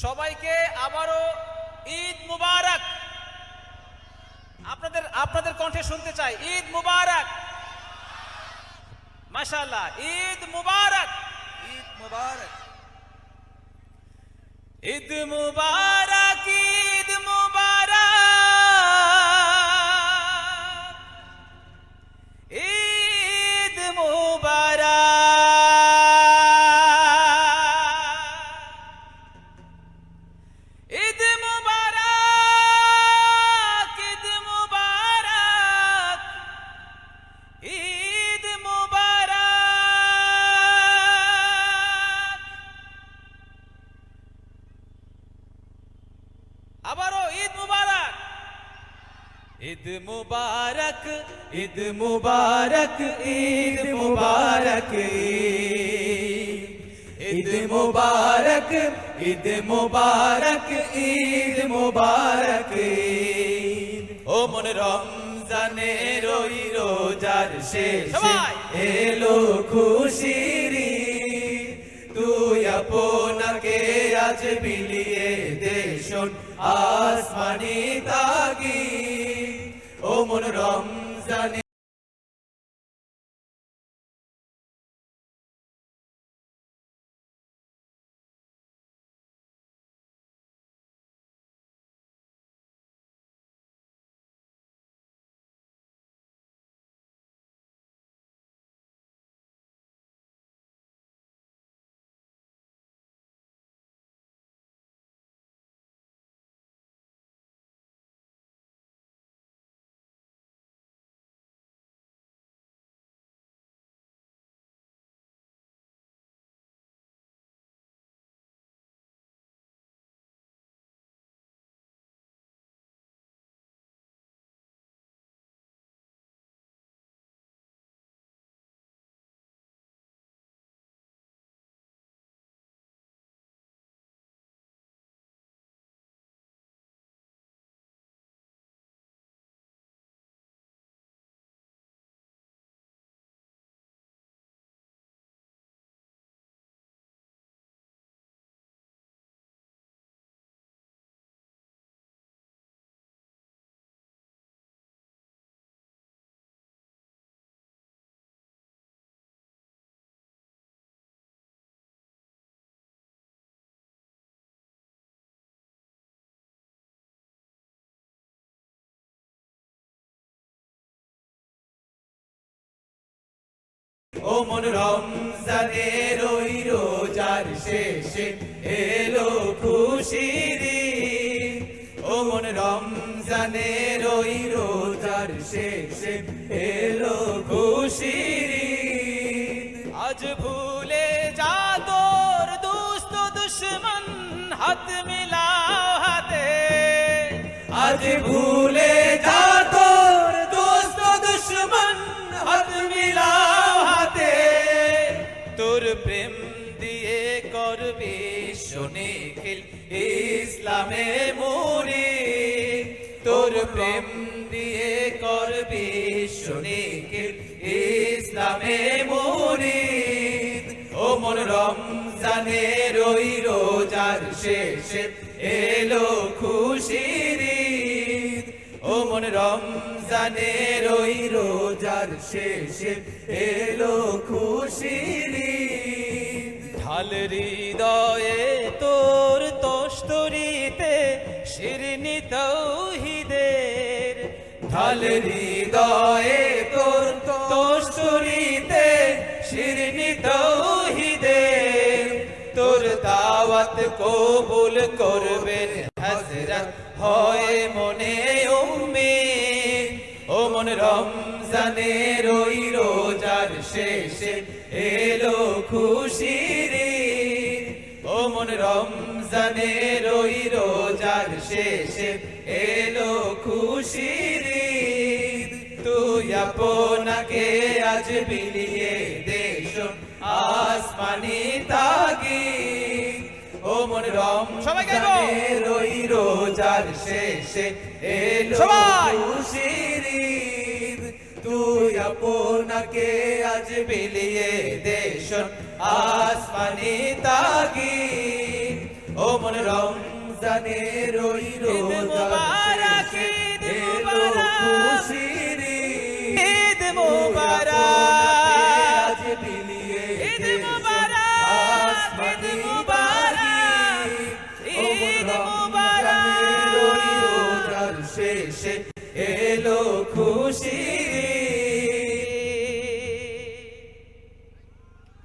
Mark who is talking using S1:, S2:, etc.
S1: সবাইকে আবারও ঈদ মুবারক। আপনাদের আপনাদের কণ্ঠে শুনতে চাই ঈদ মুবারক। মাসাল্লাহ ঈদ মুবারক
S2: ঈদ মুবারক।
S1: ঈদ মুবারক। ঈদ মুবারক ঈদ মুবারক ঈদ মুবারক ঈদ মুবারক ঈদ মুবারক ঈদ মুবারক ঈদ মুবারক। ও মন রমজানে রই রোজার শেষে এলো খুশির তুই আপনাকে আজ বিলিয়ে দেশন আসমানি তাগি ও মন রমজানে ও মন রমজানের ওই রোজার শেষে এলো খুশির। ও মন রমজানের ওই রোজার শেষে এলো খুশির। আজ ভুলে যা তোর দুস্ত দুশ্মন, হাত মিলাও হাতে আজ ভুলে প্রেম দিয়ে করবে শোনে খেল ইসলামে মোরে তোর প্রেম দিয়ে করবে শোনে খেল ইসলামে মোরে ও মন রমজানের ওই রোজার শেষে এলো খুশির। ও মন রমজানের ওই রোজার শেষে এলো খুশির ঢাল হৃদয়ে তোর তস্তরিতে শিরনি তৌহিদের ঢাল হৃদয়ে তোর তস্তরিতে শিরনি তৌহিদের তোর দাওয়াত কবুল করবেন হজরত হয় মনে উম্মে ও মন রমজানের ওই রোজার শেষে এলো খুশির। মন রমজানের ওই রোজার শেষে এলো খুশির। তুই আপনাকে আজ বিলিয়ে দেশ আসমানি তাগি ও মন রমজানের ওই রোজার শেষে এলো খুশির। তুই আপনাকে আজ বিলিয়ে দেশ আসমানি তাগি ও মন রমজানে
S3: রই রোজাবারক
S1: আজ বিলিয়ে রই শেষে এলো খুশি